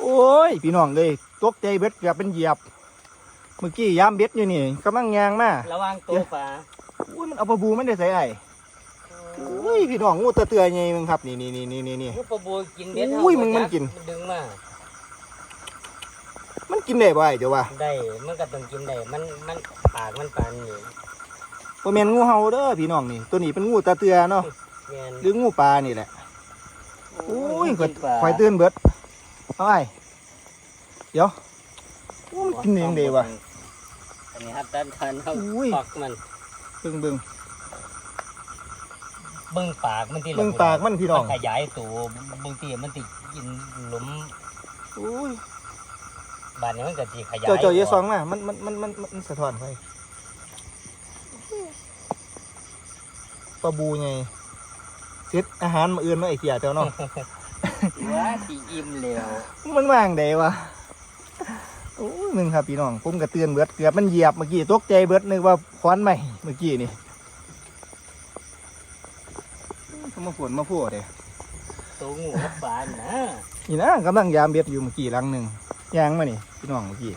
โอ้ย พี่น้องเลยตกใจเบ็ดเกือบเป็นเหยียบ เมื่อกี้ยามเบ็ดอยู่นี่กำลังยางมาระวังตัวปลาอุ้ยมันเอาปลาบูมันได้ใส่ไอ้อุ้ยพี่น้องงูเตือๆไงมึงครับนี่นี่นี่นี่นี่นี่ลูกปลาบูกินเบ็ดอุ้ยมึงมันกินมันดึงมามันกินได้บ่ไอ้เดี๋ยวว่าได้มันก็ต้องกินได้มันมันปากมันปานนี่บ่แม่นงูเห่าเด้อพี่น้องนี่ ตัวนี้เป็นงูตาเตือเนาะแม่นหรืองูปลานี่แหละอุ้ยมันข่อยกินปลาข่อยตื่นเบิด เอาไอ้เดี๋ยวอู้มันกินเองเด้วะ อันนี้ครับด้านทันเขาอุ้ยปักมันเบิ่งเบิ่ง เบิ่งปากมันที่เบิ่งปากมันพี่น้องมันขยายตัวบางทีมันติกินหลุมอุ้ยบานนี้มันก็สิขยายเจ้าเจ้าเยซองมามันมันมันมันมันสะท้อนไปปลาบูไงเซตอาหารมาอื่นมาไอ้เกียเจ้าเนาะ ว่าสิอิ่มแล้วมันว่างได้วะโอ้ยมึงครับพี่น้องผมก็เตือนเบิดเกือบมันเหยียบเมื่อกี้ตกใจเบิดนึกว่าควันใหม่เมื่อกี้นี่เขามาฝนมาพูดเลยตัวงูกับปลานะนี่นะกำลังยามเบ็ดอยู่เมื่อกี้หลังหนึ่งยางมานี่พี่น้องเมื่อกี้